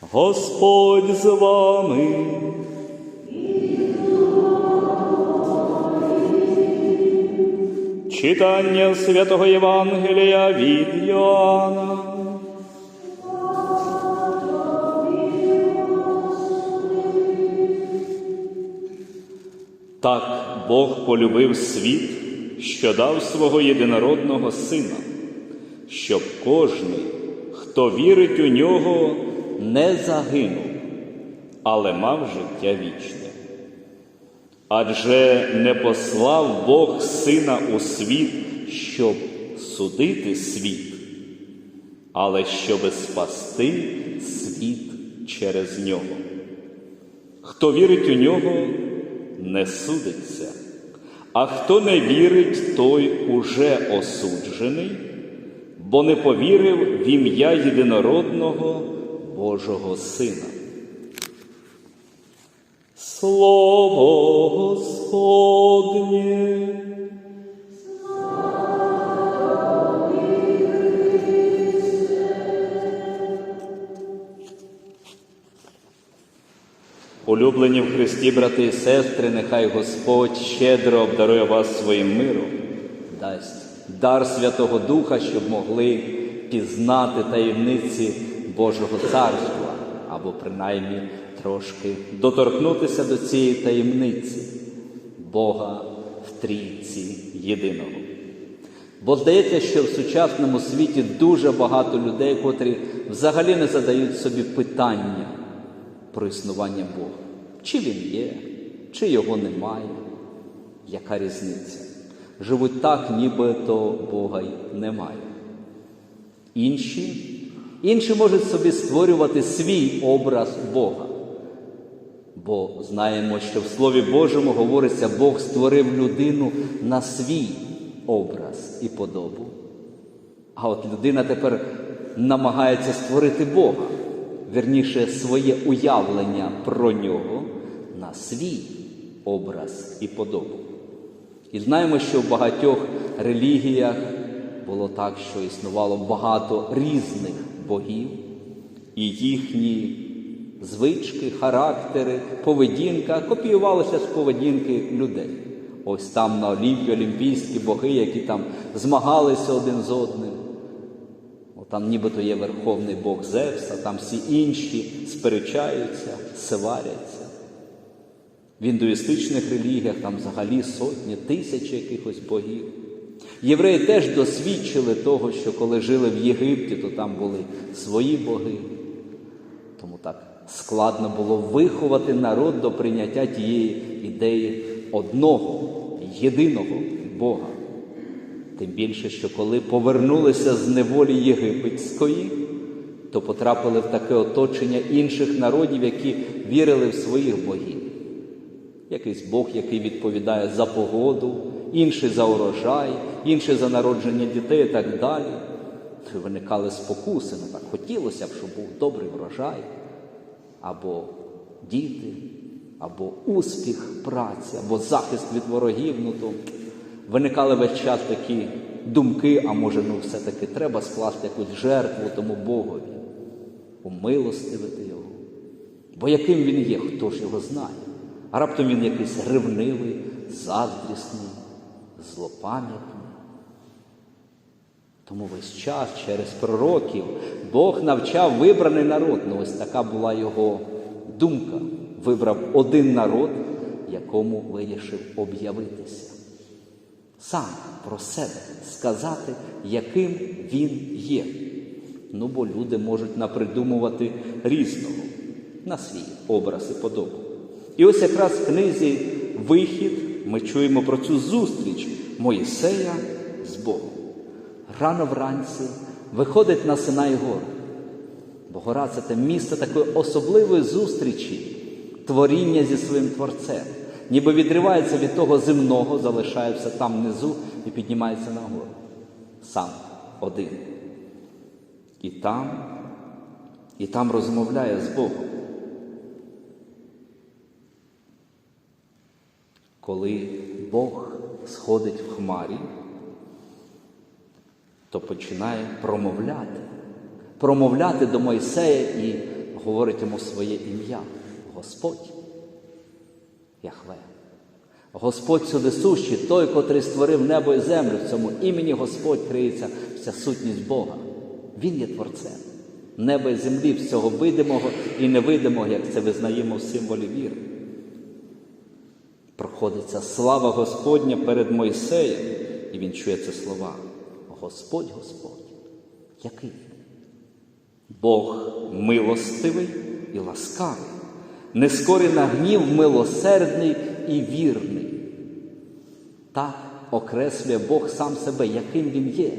Господь з вами. Читання святого Євангелія від Йоанна. Так Бог полюбив світ, що дав свого єдинородного Сина, щоб кожний, хто вірить у нього, не загинув, але мав життя вічне. Адже не послав Бог Сина у світ, щоб судити світ, але щоби спасти світ через нього. Хто вірить у нього, не судиться, а хто не вірить, той уже осуджений, бо не повірив в ім'я єдинородного Божого Сина. Слово Господнє. Улюблені в Христі, брати і сестри, нехай Господь щедро обдарує вас своїм миром, дасть дар Святого Духа, щоб могли пізнати таємниці Божого Царства, або принаймні трошки доторкнутися до цієї таємниці Бога в трійці єдиного. Бо здається, що в сучасному світі дуже багато людей, котрі взагалі не задають собі питання про існування Бога. Чи він є, чи його немає, яка різниця? Живуть так, ніби то Бога й немає. Інші, інші можуть собі створювати свій образ Бога. Бо знаємо, що в Слові Божому говориться, Бог створив людину на свій образ і подобу. А от людина тепер намагається створити Бога, верніше своє уявлення про нього на свій образ і подобу. І знаємо, що в багатьох релігіях було так, що існувало багато різних богів, і їхні звички, характери, поведінка копіювалися з поведінки людей. Ось там на Олімпі олімпійські боги, які там змагалися один з одним. Там нібито є Верховний Бог Зевс, а там всі інші сперечаються, сваряться. В індуїстичних релігіях там взагалі сотні, тисячі якихось богів. Євреї теж досвідчили того, що коли жили в Єгипті, то там були свої боги. Тому так складно було виховати народ до прийняття тієї ідеї одного, єдиного Бога. Тим більше, що коли повернулися з неволі єгипетської, то потрапили в таке оточення інших народів, які вірили в своїх богів. Якийсь Бог, який відповідає за погоду, інший за урожай, інший за народження дітей і так далі. Виникали спокуси, ну так хотілося б, щоб був добрий врожай, або діти, або успіх праці, або захист від ворогів. Ну то виникали весь час такі думки, а може, ну все-таки треба скласти якусь жертву тому Богові, умилостивити його. Бо яким він є, хто ж його знає? А раптом він якийсь ревнивий, заздрісний, злопам'ятний. Тому весь час через пророків Бог навчав вибраний народ. Ну ось така була його думка. Вибрав один народ, якому вирішив об'явитися. Сам про себе сказати, яким він є. Ну, бо люди можуть напридумувати різного на свій образ і подобу. І ось якраз в книзі Вихід ми чуємо про цю зустріч Моїсея з Богом. Рано вранці виходить на Синай гору. Бо гора це те місце такої особливої зустрічі, творіння зі своїм творцем. Ніби відривається від того земного, залишається там внизу і піднімається нагору. Сам один. І там, і там розмовляє з Богом. Коли Бог сходить в хмарі, то починає промовляти, промовляти до Мойсея і говорить йому своє ім'я Господь Яхве. Господь сюди сущий, той, котрий створив небо і землю, в цьому імені Господь криється вся сутність Бога. Він є творцем неба і землі, всього видимого і невидимого, як це визнаємо в символі віри. Проходиться слава Господня перед Мойсеєм, і він чує ці слова. Господь, Господь, який? Бог милостивий і ласкавий, не скорий на гнів, милосердний і вірний. Так окреслює Бог сам себе, яким Він є,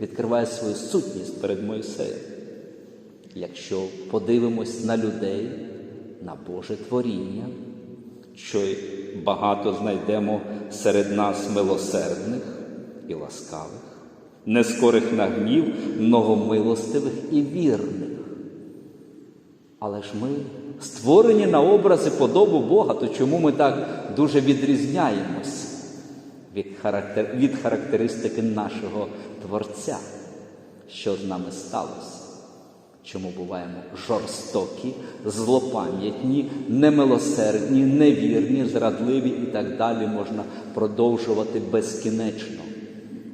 відкриває свою сутність перед Моїсеєм. Якщо подивимось на людей, на Боже творіння, що багато знайдемо серед нас милосердних і ласкавих, нескорих на гнів, многомилостивих і вірних. Але ж ми створені на образ і подобу Бога, то чому ми так дуже відрізняємось від характеристики нашого Творця? Що з нами сталося? Чому буваємо жорстокі, злопам'ятні, немилосердні, невірні, зрадливі і так далі можна продовжувати безкінечно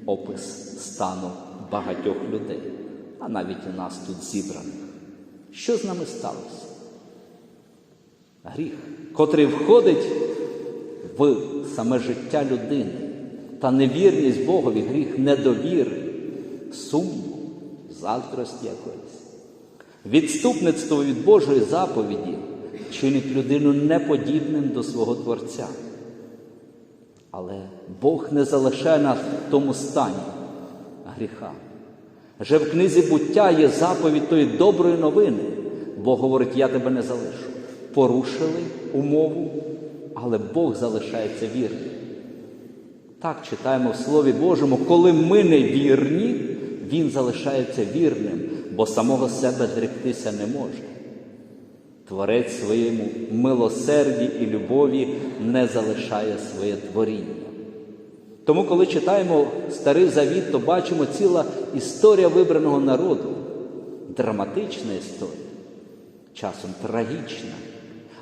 опис стану багатьох людей, а навіть у нас тут зібраних. Що з нами сталося? Гріх, котрий входить в саме життя людини, та невірність Богові, гріх недовіри, сумніву, заздрості якоїсь. Відступництво від Божої заповіді чинить людину неподібним до свого Творця. Але Бог не залишає нас в тому стані гріха. Вже в книзі буття є заповідь тої доброї новини. Бог говорить, я тебе не залишу. Порушили умову, але Бог залишається вірним. Так читаємо в Слові Божому, коли ми не вірні, Він залишається вірним, бо самого себе зректися не може. Творець своєму милосерді і любові не залишає своє творіння. Тому, коли читаємо Старий Завіт, то бачимо ціла історія вибраного народу, драматична історія, часом трагічна,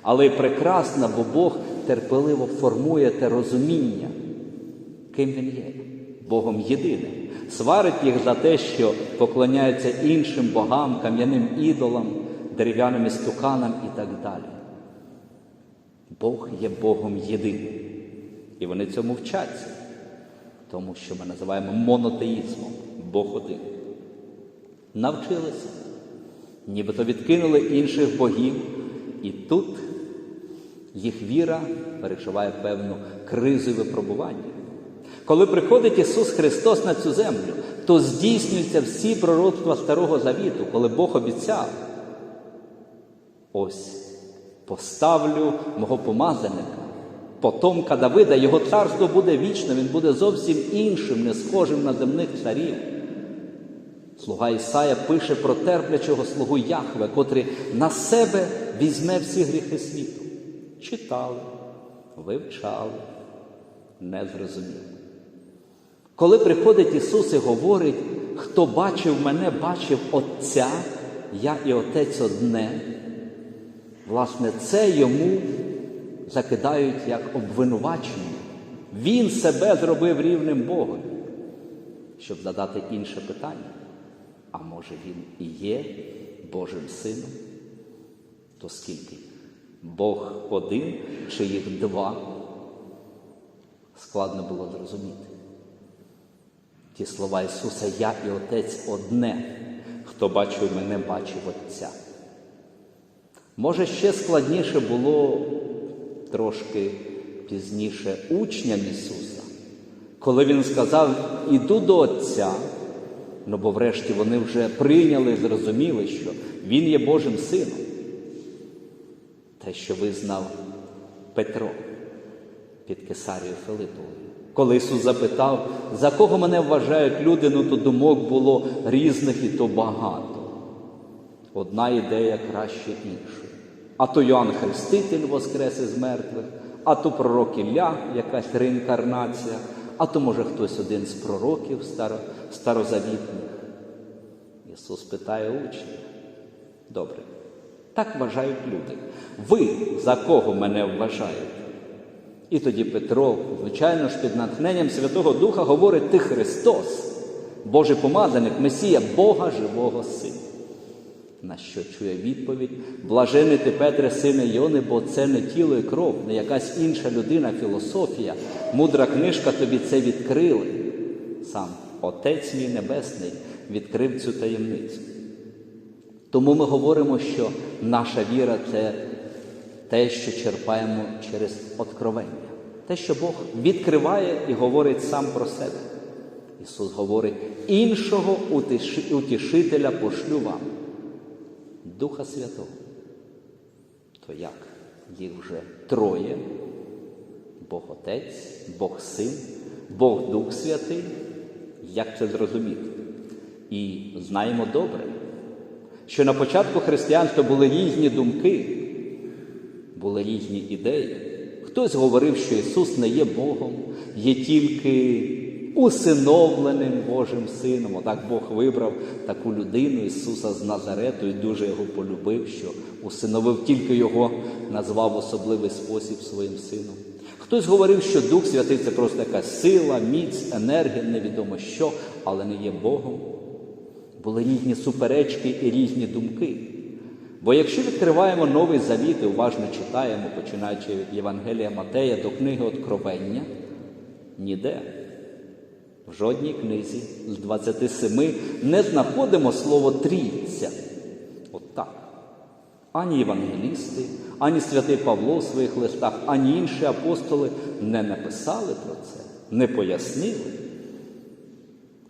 але й прекрасна, бо Бог терпеливо формує те розуміння, ким він є, Богом єдиним. Сварить їх за те, що поклоняються іншим богам, кам'яним ідолам, дерев'яним істуканам і так далі. Бог є Богом єдиним. І вони цьому вчаться, тому що ми називаємо монотеїзмом Бог один. Навчилися, нібито відкинули інших богів, і тут їх віра переживає певну кризу випробування. Коли приходить Ісус Христос на цю землю, то здійснюються всі пророцтва Старого Завіту, коли Бог обіцяв. Ось поставлю мого помазаника, потомка Давида, його царство буде вічне, він буде зовсім іншим, не схожим на земних царів. Слуга Ісая пише про терплячого слугу Яхве, котрий на себе візьме всі гріхи світу. Читали, вивчали, не зрозуміли. Коли приходить Ісус і говорить, хто бачив мене, бачив Отця, я і Отець одне, власне, це йому закидають як обвинувачення. Він себе зробив рівним Богом, щоб задати інше питання. А може він і є Божим Сином? То скільки? Бог один чи їх два? Складно було зрозуміти. Ті слова Ісуса, я і Отець одне, хто бачив мене, бачив Отця. Може, ще складніше було трошки пізніше учням Ісуса, коли Він сказав, іду до Отця, ну бо врешті вони вже прийняли і зрозуміли, що Він є Божим Сином. Те, що визнав Петро під Кесарією Филиповою. Коли Ісус запитав, за кого мене вважають люди, ну то думок було різних і то багато. Одна ідея краще іншої. А то Йоанн Хреститель воскрес із мертвих, а то пророк Ілля, якась реінкарнація, а то, може, хтось один з пророків старо, старозавітних. Ісус питає учнів. Добре, Так вважають люди. Ви за кого мене вважаєте? І тоді Петро, звичайно ж, під натхненням Святого Духа говорить ти Христос, Божий помазаник, Месія, Бога живого Сина. На що чує відповідь? Блажений ти, Петре, сине Йони, бо це не тіло і кров, не якась інша людина, філософія, мудра книжка тобі це відкрили. Сам Отець мій Небесний відкрив цю таємницю. Тому ми говоримо, що наша віра це те, що черпаємо через откровення, те, що Бог відкриває і говорить сам про себе. Ісус говорить, іншого утішителя пошлю вам, Духа Святого. То як? Їх вже троє: Бог Отець, Бог Син, Бог Дух Святий. Як це зрозуміти? І знаємо добре, що на початку християнства були різні думки, були різні ідеї. Хтось говорив, що Ісус не є Богом, є тільки усиновленим Божим Сином. Отак Бог вибрав таку людину Ісуса з Назарету і дуже його полюбив, що усиновив тільки Його, назвав особливий спосіб своїм сином. Хтось говорив, що Дух Святий це просто якась сила, міць, енергія, невідомо що, але не є Богом. Були різні суперечки і різні думки. Бо якщо відкриваємо новий завіт і уважно читаємо, починаючи від Євангелія Матея до книги Откровення, ніде, в жодній книзі з 27 не знаходимо слово трійця. От так. Ані євангелісти, ані святий Павло в своїх листах, ані інші апостоли не написали про це, не пояснили.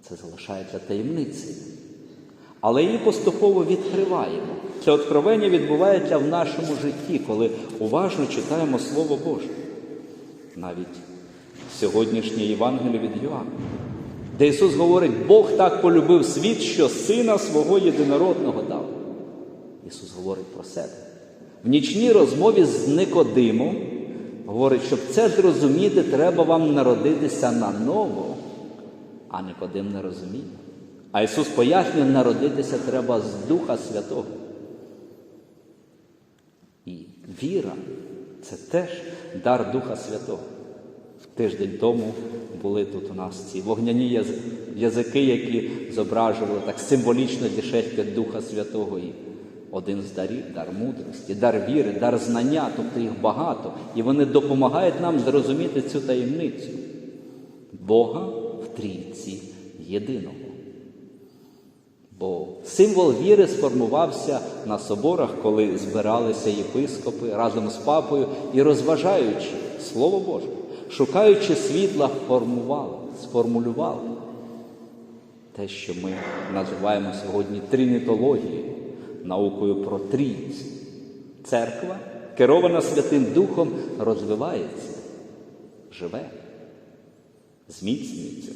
Це залишається таємницею. Але її поступово відкриваємо. Це откровення відбувається в нашому житті, коли уважно читаємо Слово Боже. Навіть сьогоднішнє Євангеліє від Йоанна, де Ісус говорить, Бог так полюбив світ, що Сина свого єдинородного дав. Ісус говорить про себе. В нічній розмові з Никодимом говорить, щоб це зрозуміти, треба вам народитися наново, а Никодим не розуміє. А Ісус пояснює, народитися треба з Духа Святого. І віра це теж дар Духа Святого. Тиждень тому були тут у нас ці вогняні язики, які зображували так символічно дішестя Духа Святого. І один з дарів дар мудрості, дар віри, дар знання, тобто їх багато. І вони допомагають нам зрозуміти цю таємницю Бога в трійці єдиного. Бо символ віри сформувався на соборах, коли збиралися єпископи разом з папою і розважаючи Слово Боже, шукаючи світла, формували, сформулювали те, що ми називаємо сьогодні тринітологією, наукою про трійцю. Церква, керована Святим Духом, розвивається, живе, зміцнюється,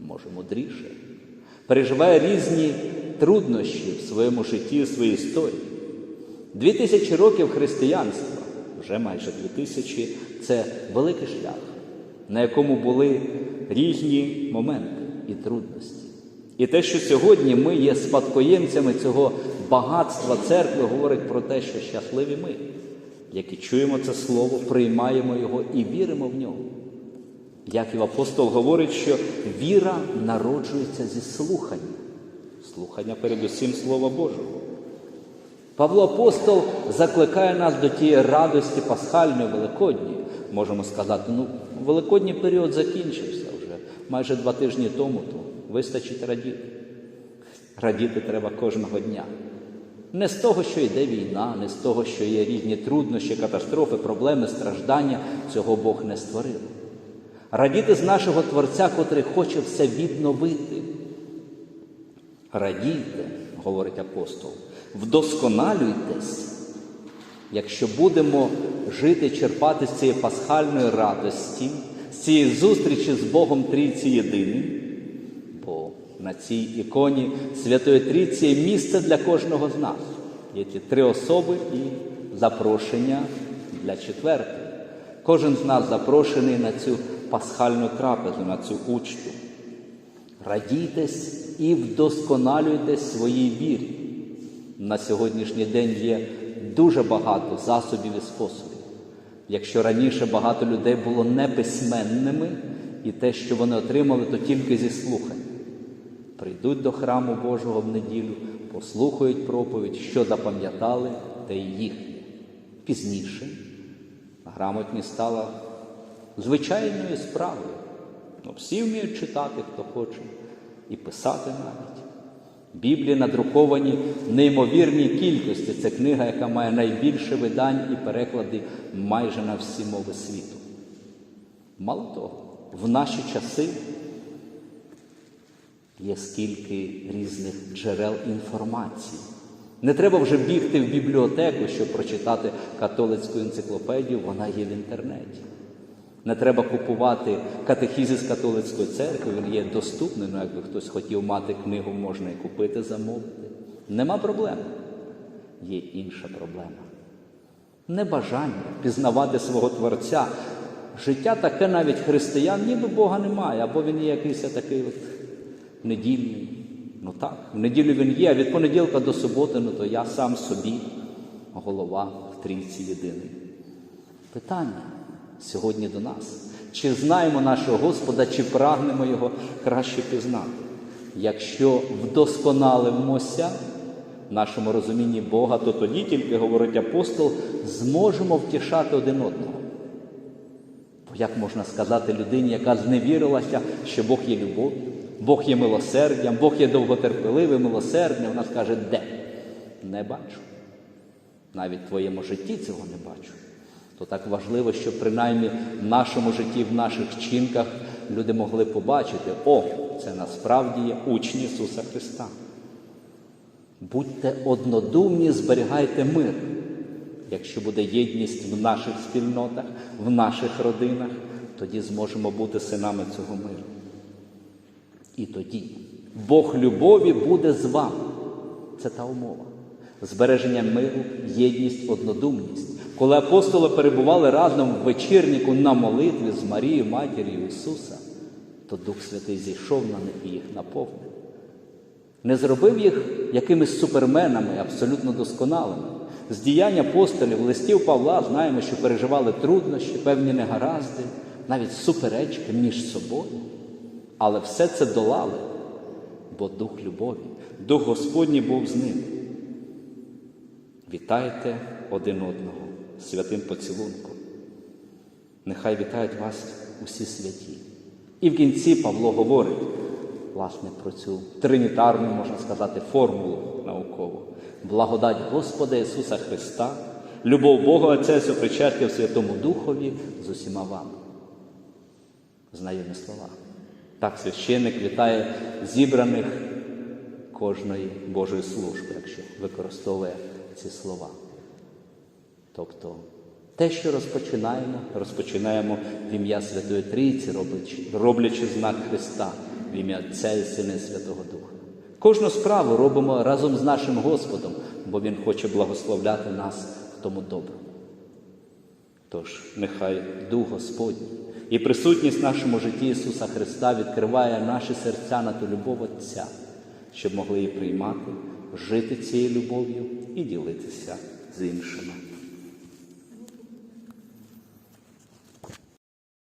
може мудріше, переживає різні труднощі в своєму житті, в своїй історії. Дві тисячі років християнства, вже майже дві тисячі, це великий шлях, на якому були різні моменти і трудності. І те, що сьогодні ми є спадкоємцями цього багатства церкви, говорить про те, що щасливі ми, які чуємо це слово, приймаємо його і віримо в нього. Яків апостол говорить, що віра народжується зі слухання, слухання передусім Слова Божого. Павло апостол закликає нас до тієї радості пасхальної Великодні. Можемо сказати, ну, Великодній період закінчився вже майже два тижні тому, то вистачить радіти. Радіти треба кожного дня. Не з того, що йде війна, не з того, що є різні труднощі, катастрофи, проблеми, страждання, цього Бог не створив. Радіти з нашого Творця, котрий хоче все відновити. Радійте, говорить апостол, вдосконалюйтесь, якщо будемо жити, черпати з цієї пасхальної радості, з цієї зустрічі з Богом Трійці Єдиним, бо на цій іконі Святої Трійці є місце для кожного з нас. Є ті три особи і запрошення для четвертої. Кожен з нас запрошений на цю пасхальну трапезу, на цю учту. Радійтесь і вдосконалюйтесь своїй вірі. На сьогоднішній день є дуже багато засобів і способів. Якщо раніше багато людей було неписьменними, і те, що вони отримали, то тільки зі слухань. Прийдуть до храму Божого в неділю, послухають проповідь, що запам'ятали, те й їхнє. Пізніше грамотність стала звичайною справою. Ну, всі вміють читати, хто хоче, і писати навіть. Біблії надруковані в неймовірній кількості. Це книга, яка має найбільше видань і переклади майже на всі мови світу. Мало того, в наші часи є скільки різних джерел інформації. Не треба вже бігти в бібліотеку, щоб прочитати католицьку енциклопедію, вона є в інтернеті. Не треба купувати катехізис католицької церкви, він є доступний, ну якби хтось хотів мати книгу, можна і купити, замовити. Нема проблем. Є інша проблема. Небажання пізнавати свого Творця. Життя таке навіть християн, ніби Бога немає, або він є якийсь такий от недільний. Ну так, в неділю він є, а від понеділка до суботи, ну то я сам собі голова в трійці єдиний. Питання сьогодні до нас. Чи знаємо нашого Господа, чи прагнемо Його краще пізнати? Якщо вдосконалимося в нашому розумінні Бога, то тоді тільки, говорить апостол, зможемо втішати один одного. Бо як можна сказати людині, яка зневірилася, що Бог є любов'ю, Бог є милосердям, Бог є довготерпеливим, милосердним, вона скаже, де? Не бачу. Навіть в твоєму житті цього не бачу. То так важливо, щоб принаймні в нашому житті, в наших вчинках люди могли побачити, о, це насправді є учні Ісуса Христа. Будьте однодумні, зберігайте мир. Якщо буде єдність в наших спільнотах, в наших родинах, тоді зможемо бути синами цього миру. І тоді Бог любові буде з вами. Це та умова. Збереження миру, єдність, однодумність. Коли апостоли перебували разом в вечірнику на молитві з Марією, матір'ю Ісуса, то Дух Святий зійшов на них і їх наповнив. Не зробив їх якимись суперменами, абсолютно досконалими. З діянь апостолів, листів Павла знаємо, що переживали труднощі, певні негаразди, навіть суперечки між собою. Але все це долали, бо дух любові, дух Господній був з ними. Вітайте один одного святим поцілунком. Нехай вітають вас усі святі. І в кінці Павло говорить, власне, про цю тринітарну, можна сказати, формулу наукову. Благодать Господа Ісуса Христа, любов Бога Отця, сопричастя в Святому Духові з усіма вами. Знайомі слова. Так священник вітає зібраних кожної Божої служби, якщо використовує ці слова. Тобто те, що розпочинаємо, розпочинаємо в ім'я Святої Трійці, роблячи, роблячи знак Христа, в ім'я Отця і Сина Святого Духа. Кожну справу робимо разом з нашим Господом, бо Він хоче благословляти нас в тому доброму. Тож, нехай Дух Господній і присутність в нашому житті Ісуса Христа відкриває наші серця на ту любов Отця, щоб могли її приймати, жити цією любов'ю і ділитися з іншими.